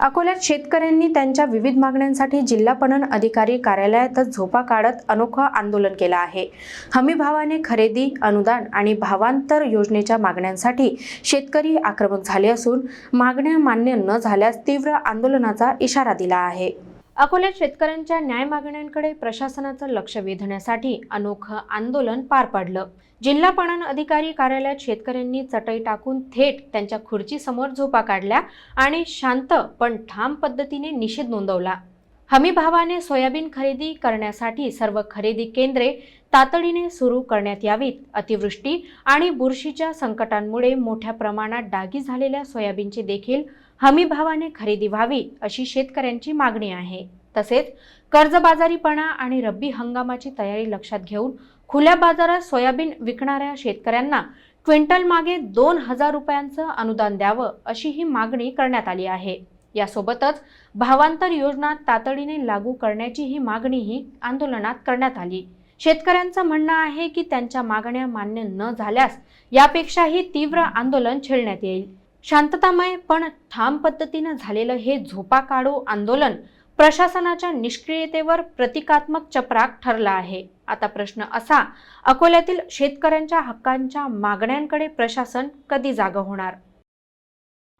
अकोल्यात शेतकऱ्यांनी त्यांच्या विविध मागण्यांसाठी जिल्हा पणन अधिकारी कार्यालयातच झोपा काढत अनोखं आंदोलन केलं आहे. हमी भावाने खरेदी अनुदान आणि भावांतर योजनेच्या मागण्यांसाठी शेतकरी आक्रमक झाले असून मागण्या मान्य न झाल्यास तीव्र आंदोलनाचा इशारा दिला आहे. अकोल्यात शेतकऱ्यांच्या न्याय मागण्यांकडे प्रशासनाचं लक्ष वेधण्यासाठी अनोखं आंदोलन पार पाडलं. जिल्हा पणन अधिकारी कार्यालयात शेतकऱ्यांनी चटई टाकून थेट त्यांच्या खुर्चीसमोर झोपा काढल्या आणि शांत पण ठाम पद्धतीने निषेध नोंदवला. हमी भावाने सोयाबीन खरेदी करण्यासाठी सर्व खरेदी केंद्रे तातडीने सुरू करण्यात यावीत. अतिवृष्टी आणि बुरशीच्या संकटांमुळे मोठ्या प्रमाणात डागी झालेल्या सोयाबीनची देखील हमी भावाने खरेदी व्हावी अशी शेतकऱ्यांची मागणी आहे. तसेच कर्जबाजारीपणा आणि रब्बी हंगामाची तयारी लक्षात घेऊन खुल्या बाजारात सोयाबीन विकणाऱ्या शेतकऱ्यांना क्विंटल मागे दोन हजार रुपयांचं अनुदान द्यावं अशी ही मागणी करण्यात आली आहे. यासोबतच भावांतर योजना तातडीने लागू करण्याची ही मागणीही आंदोलनात करण्यात आली. शेतकऱ्यांचं म्हणणं आहे की त्यांच्या मागण्या मान्य न झाल्यास यापेक्षाही तीव्र आंदोलन छेडण्यात येईल. शांततामय पण ठाम पद्धतीनं झालेलं हे झोपा काढो आंदोलन प्रशासनाच्या निष्क्रियतेवर प्रतिकात्मक चपराक ठरला आहे. आता प्रश्न असा अकोल्यातील शेतकऱ्यांच्या हक्कांच्या मागण्यांकडे प्रशासन कधी जागं होणार?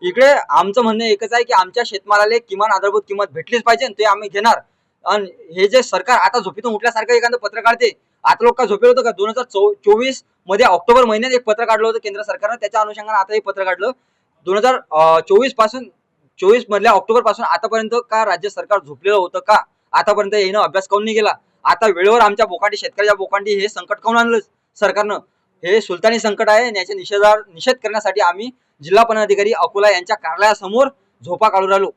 इकडे आमचं म्हणणं एकच आहे की आमच्या शेतमालाला किमान आधारभूत किंमत भेटलीच पाहिजे आणि ते आम्ही घेणार. आणि हे जे सरकार आता झोपेतून उठल्यासारखं एखादं पत्र काढते आता लोक का झोपेल होतं का? दोन हजार चोवीसमध्ये ऑक्टोबर महिन्यात एक पत्र काढलं होतं केंद्र सरकारनं त्याच्या अनुषंगाने आता हे पत्र काढलं. दोन हजार चोवीसपासून चोवीस मधल्या ऑक्टोबरपासून आतापर्यंत का राज्य सरकार झोपलेलं होतं का? आतापर्यंत येणं अभ्यास काऊन नाही गेला आता वेळेवर आमच्या बोकांडी शेतकऱ्याच्या बोकांडी हे संकट काऊन आणलं सरकारनं? हे सुलतानी संकट आहे आणि याच्या निषेधार निषेध करण्यासाठी आम्ही जिल्हा पदाधिकारी अकोला यांच्या कार्यालयासमोर झोपा काढून राहिलो.